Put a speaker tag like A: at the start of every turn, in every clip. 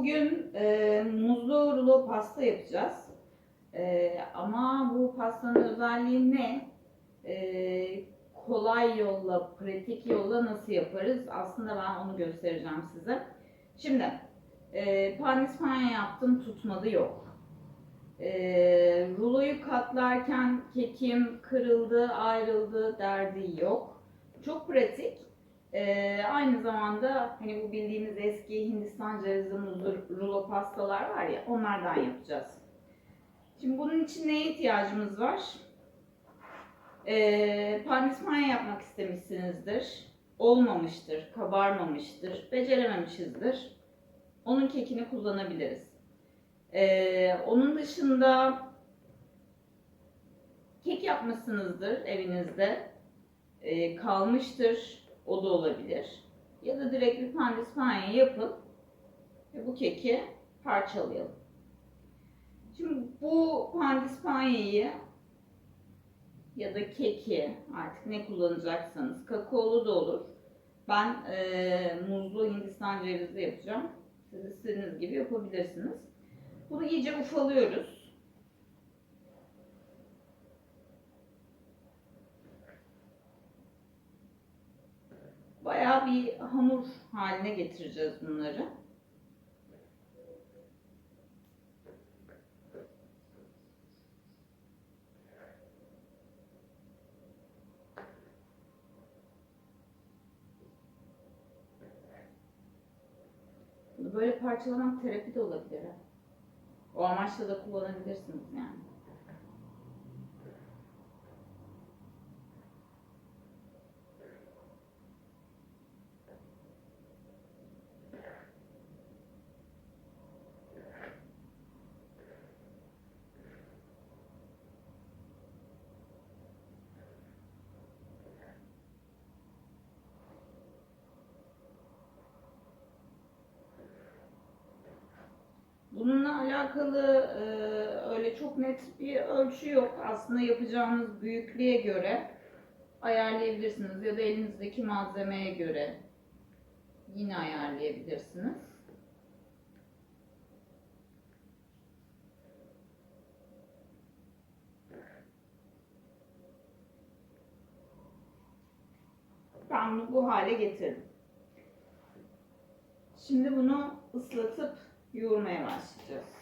A: Bugün e, muzlu rulo pasta yapacağız. E, ama bu pastanın özelliği ne? E, kolay yolla, pratik yolla nasıl yaparız? Aslında ben onu göstereceğim size. Şimdi e, pandispanya yaptım, tutmadı yok. E, ruloyu katlarken kekim kırıldı, ayrıldı derdi yok. Çok pratik. Ee, aynı zamanda hani bu bildiğimiz eski Hindistan cevizli muzlu rulo pastalar var ya onlardan yapacağız. Şimdi bunun için neye ihtiyacımız var? Ee, pandispanya yapmak istemişsinizdir. Olmamıştır, kabarmamıştır, becerememişizdir. Onun kekini kullanabiliriz. Ee, onun dışında kek yapmışsınızdır evinizde. Ee, kalmıştır o da olabilir. Ya da direkt bir pandispanya yapın ve bu keki parçalayalım. Şimdi bu pandispanyayı ya da keki artık ne kullanacaksanız kakaolu da olur. Ben e, muzlu Hindistan cevizli yapacağım. Siz istediğiniz gibi yapabilirsiniz. Bunu iyice ufalıyoruz. Bayağı bir hamur haline getireceğiz bunları. Böyle parçalamak terapi de olabilir. O amaçla da kullanabilirsiniz yani. Bununla alakalı e, öyle çok net bir ölçü yok. Aslında yapacağınız büyüklüğe göre ayarlayabilirsiniz ya da elinizdeki malzemeye göre yine ayarlayabilirsiniz. Ben bu hale getirdim. Şimdi bunu ıslatıp yoğurmaya başlayacağız.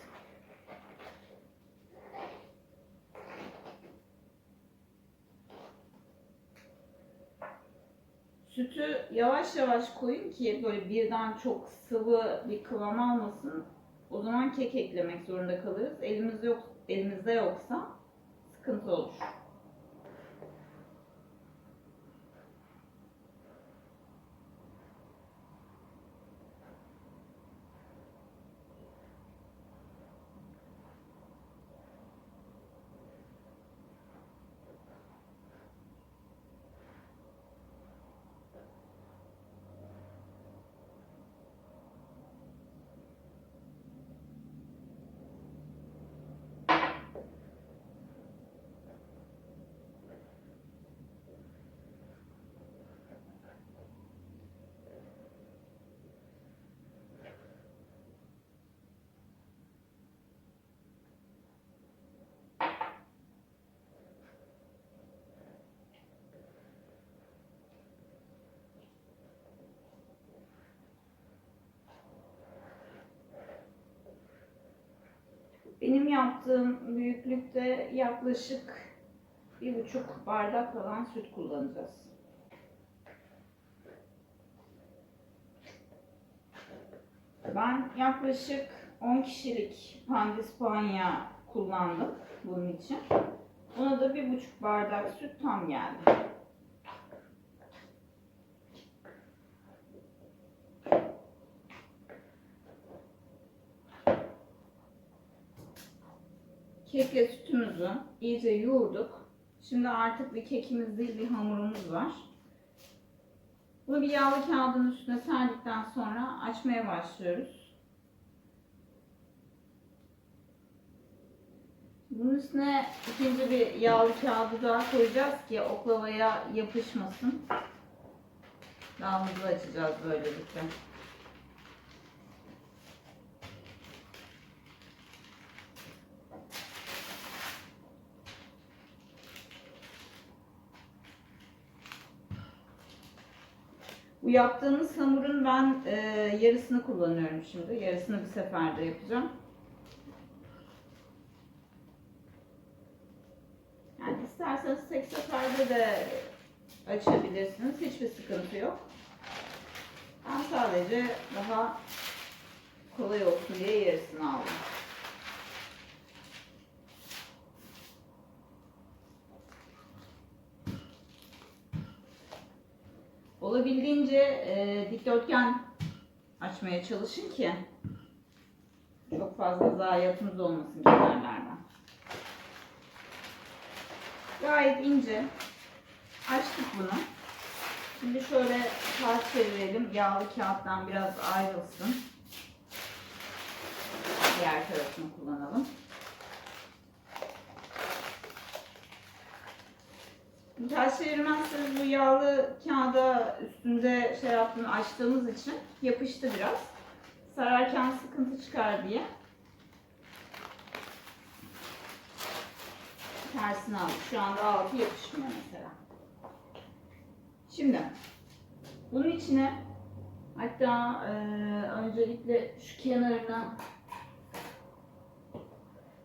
A: Sütü yavaş yavaş koyun ki böyle birden çok sıvı bir kıvam almasın. O zaman kek eklemek zorunda kalırız. Elimizde yok, elimizde yoksa sıkıntı olur. Benim yaptığım büyüklükte yaklaşık bir buçuk bardak falan süt kullanacağız. Ben yaklaşık 10 kişilik pandispanya kullandım bunun için. Ona da bir buçuk bardak süt tam geldi. Kekle sütümüzü iyice yoğurduk. Şimdi artık bir kekimiz değil bir hamurumuz var. Bunu bir yağlı kağıdın üstüne serdikten sonra açmaya başlıyoruz. Bunun üstüne ikinci bir yağlı kağıdı daha koyacağız ki oklavaya yapışmasın. Daha açacağız böylelikle. Bu yaptığımız hamurun ben e, yarısını kullanıyorum şimdi. Yarısını bir seferde yapacağım. Yani isterseniz tek seferde de açabilirsiniz. Hiçbir sıkıntı yok. Ben sadece daha kolay olsun diye yarısını aldım. Olabildiğince e, dikdörtgen açmaya çalışın ki çok fazla zayiatınız olmasın kenarlardan. Gayet ince açtık bunu. Şimdi şöyle ters çevirelim. Yağlı kağıttan biraz ayrılsın. Diğer tarafını kullanalım. Ters çevirmezseniz bu yağlı kağıda üstünde şey yaptığını açtığımız için yapıştı biraz. Sararken sıkıntı çıkar diye. Tersini aldık. Şu anda altı yapışmıyor mesela. Şimdi bunun içine hatta e, öncelikle şu kenarına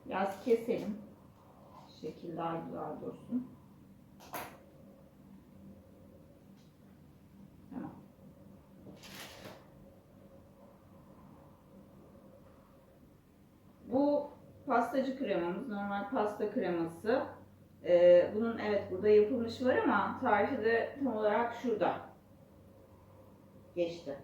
A: biraz keselim. Şekil daha güzel dursun. Bu pastacı kremamız, normal pasta kreması. Ee, bunun evet burada yapılmış var ama tarifi de tam olarak şurada geçti.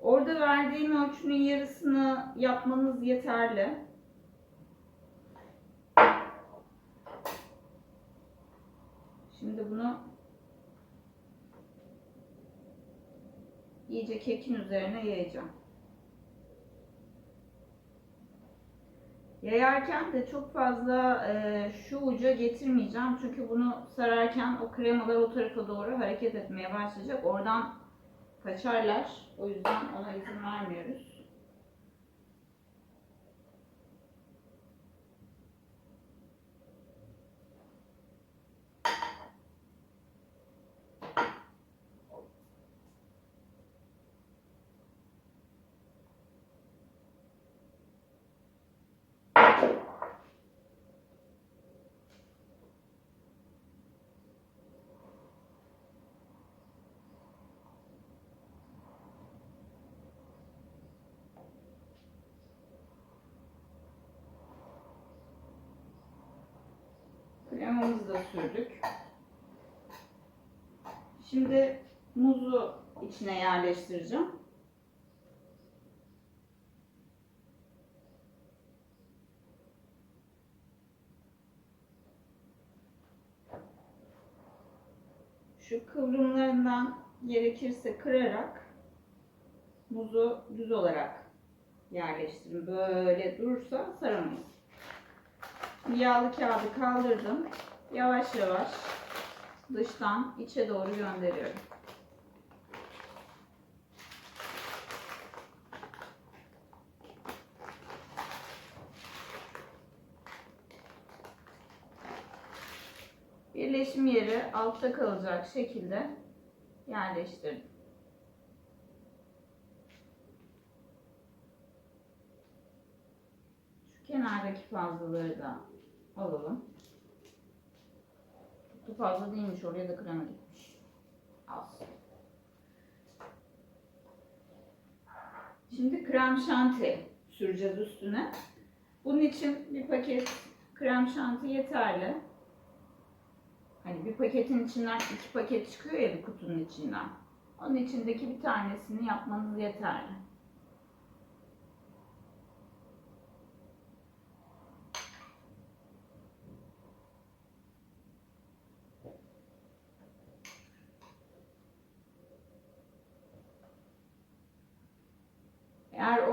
A: Orada verdiğim ölçünün yarısını yapmanız yeterli. Şimdi bunu iyice kekin üzerine yayacağım. Yayarken de çok fazla e, şu uca getirmeyeceğim çünkü bunu sararken o kremalar o tarafa doğru hareket etmeye başlayacak. Oradan kaçarlar. O yüzden ona izin vermiyoruz. Kremamızı da sürdük. Şimdi muzu içine yerleştireceğim. Şu kıvrımlarından gerekirse kırarak muzu düz olarak yerleştirin. Böyle durursa saramayız. Yağlı kağıdı kaldırdım. Yavaş yavaş dıştan içe doğru gönderiyorum. Birleşim yeri altta kalacak şekilde yerleştirdim. Şu kenardaki fazlaları da alalım. Çok fazla değilmiş oraya da krema gitmiş. Az. Şimdi krem şanti süreceğiz üstüne. Bunun için bir paket krem şanti yeterli. Hani bir paketin içinden iki paket çıkıyor ya bir kutunun içinden. Onun içindeki bir tanesini yapmanız yeterli.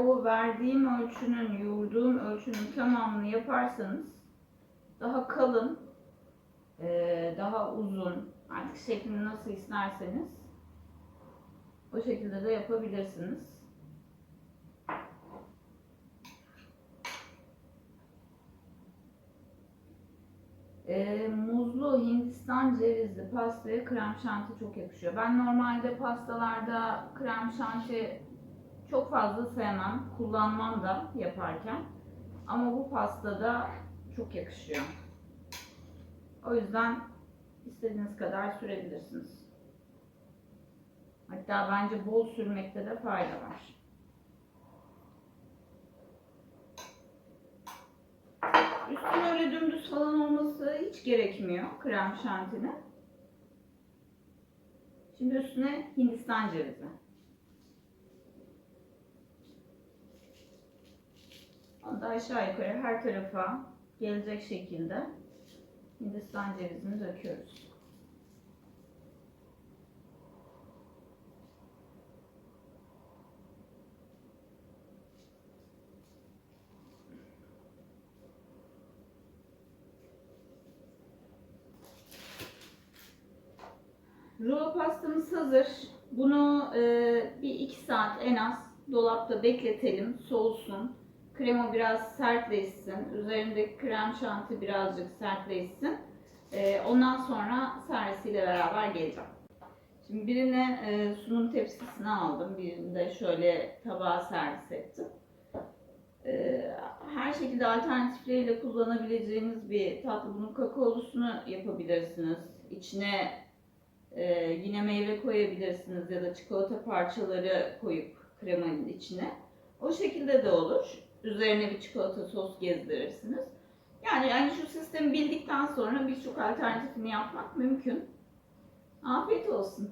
A: O verdiğim ölçünün, yoğurduğum ölçünün tamamını yaparsanız daha kalın, eee, daha uzun, artık şeklini nasıl isterseniz o şekilde de yapabilirsiniz. Eee, muzlu Hindistan cevizli pastaya krem şanti çok yakışıyor. Ben normalde pastalarda krem şanti çok fazla sevmem. Kullanmam da yaparken. Ama bu pastada çok yakışıyor. O yüzden istediğiniz kadar sürebilirsiniz. Hatta bence bol sürmekte de fayda var. Üstüne öyle dümdüz falan olması hiç gerekmiyor krem şantinin. Şimdi üstüne Hindistan cevizi. Onu da aşağı yukarı her tarafa gelecek şekilde Hindistan cevizini döküyoruz. Rulo pastamız hazır. Bunu e, bir iki saat en az dolapta bekletelim, soğusun. Krema biraz sertleşsin. Üzerindeki krem şanti birazcık sertleşsin. E, ondan sonra servisiyle beraber geleceğim. Şimdi birine e, sunum tepsisini aldım. Birini de şöyle tabağa servis ettim. E, her şekilde alternatifleriyle kullanabileceğiniz bir tatlı. Bunun kakaolusunu yapabilirsiniz. İçine ee, yine meyve koyabilirsiniz ya da çikolata parçaları koyup kremanın içine. O şekilde de olur. Üzerine bir çikolata sos gezdirirsiniz. Yani yani şu sistemi bildikten sonra birçok alternatifini yapmak mümkün. Afiyet olsun.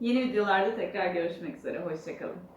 A: Yeni videolarda tekrar görüşmek üzere. Hoşçakalın.